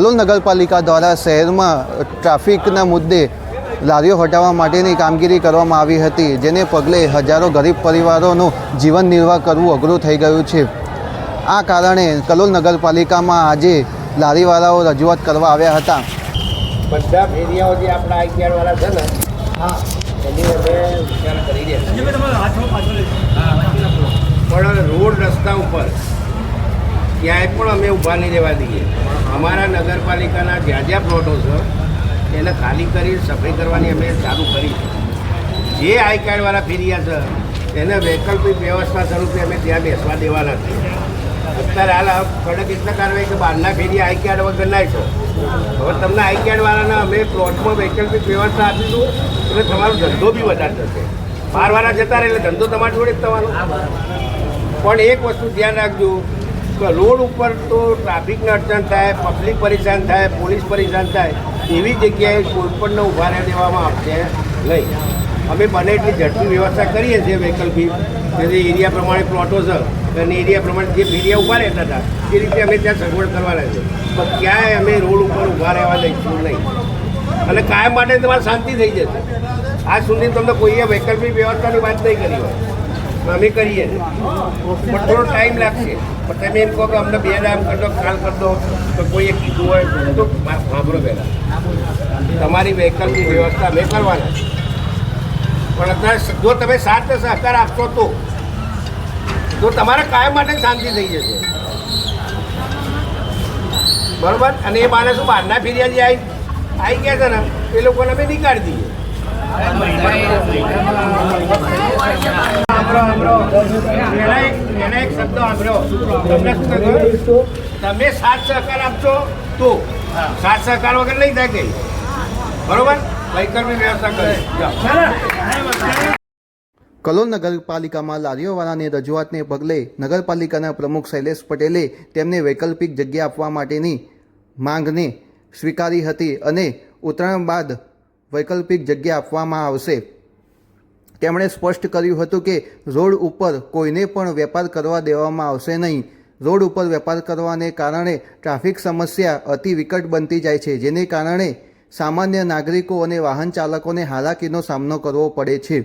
કલોલ નગરપાલિકા દ્વારા શહેરમાં ટ્રાફિકના મુદ્દે લારીઓ હટાવવા માટેની કામગીરી કરવામાં આવી હતી જેને પગલે હજારો ગરીબ પરિવારોનું જીવન નિર્વાહ કરવું અઘરું થઈ ગયું છે. આ કારણે કલોલ નગરપાલિકામાં આજે લારીવાળાઓ રજૂઆત કરવા આવ્યા હતા. બધા ફેરિયાઓ જે આપણા આઈટીઆરવાળા છે ને એની અમે વિચાર કરી રહ્યા છીએ. પણ રોડ રસ્તા ઉપર ક્યાંય પણ અમે ઊભા નહીં રહેવા દઈએ. અમારા નગરપાલિકાના જ્યાં જ્યાં પ્લોટો છે, એને ખાલી કરી સફાઈ કરવાની અમે ચાલુ કરી જે આઈ કાર્ડવાળા ફેરિયા છે, એને વૈકલ્પિક વ્યવસ્થા સ્વરૂપે અમે ત્યાં બેસવા દેવાના છે. અત્યારે હાલ કડક એટલા કારણે કે બહારના ફેરિયા આઈ કાર્ડ વગરના છે. હવે તમને આઈ કાર્ડવાળાને અમે પ્લોટમાં વૈકલ્પિક વ્યવસ્થા આપીશું, એટલે તમારો ધંધો બી વધારે થશે. બહારવાળા જતા રહે એટલે ધંધો તમારી જોડે જ થવાનો. પણ એક વસ્તુ ધ્યાન રાખજો રોડ ઉપર તો ટ્રાફિકને અડચણ થાય, પબ્લિક પરેશાન થાય, પોલીસ પરેશાન થાય, એવી જગ્યાએ કોઈ પણને ઊભા રહી દેવામાં આવશે નહીં. અમે બને એટલી ઝડપી વ્યવસ્થા કરીએ છીએ વૈકલ્પિક જે એરિયા પ્રમાણે પ્લોટો છે અને એરિયા પ્રમાણે જે એરિયા ઊભા રહેતા હતા, એ રીતે અમે ત્યાં સગવડ કરવાના છે. પણ ક્યાંય અમે રોડ ઉપર ઊભા રહેવા દઈશું નહીં. અને કાયમ માટે તમારે શાંતિ થઈ જશે. આજ સુધી તમને કોઈએ વૈકલ્પિક વ્યવસ્થાની વાત નહીં કરી હોય. અમે કરીએ પણ થોડો ટાઈમ લાગશે. પણ તમે એમ કહો કે અમને બે દામ કરી દો કાલ કરી દો તો કોઈએ કીધું હોય તો સાંભળો પહેલાં. તમારી વ્હીકલની વ્યવસ્થા અમે કરવાના પણ અત્યારે જો તમે સાથ સહકાર આપશો તો તો તમારે કાયમ માટે શાંતિ થઈ જશે. બરોબર? અને એ બાને શું બહારના ફેરિયા જે આવી આવી ગયા છે ને, એ લોકોને અમે નીકાળી દઈએ. તમે સાથ સહકાર આપશો તો? સાથ સહકાર વગર નહીં થાય કઈ. બરોબર? વૈકલ્પિક વ્યવસ્થા કરે. કલોલ નગરપાલિકામાં લારીઓવાળાની રજૂઆતને પગલે નગરપાલિકાના પ્રમુખ શૈલેષ પટેલે તેમને વૈકલ્પિક જગ્યા આપવા માટેની માંગને સ્વીકારી હતી અને ઉત્તરાયણ બાદ વૈકલ્પિક જગ્યા આપવામાં આવશે. તેમણે સ્પષ્ટ કર્યું હતું કે રોડ ઉપર કોઈને પણ વેપાર કરવા દેવામાં આવશે નહીં. રોડ ઉપર વેપાર કરવાને કારણે ટ્રાફિક સમસ્યા અતિ વિકટ બનતી જાય છે, જેને કારણે સામાન્ય નાગરિકો અને વાહન ચાલકોને હાલાકીનો સામનો કરવો પડે છે.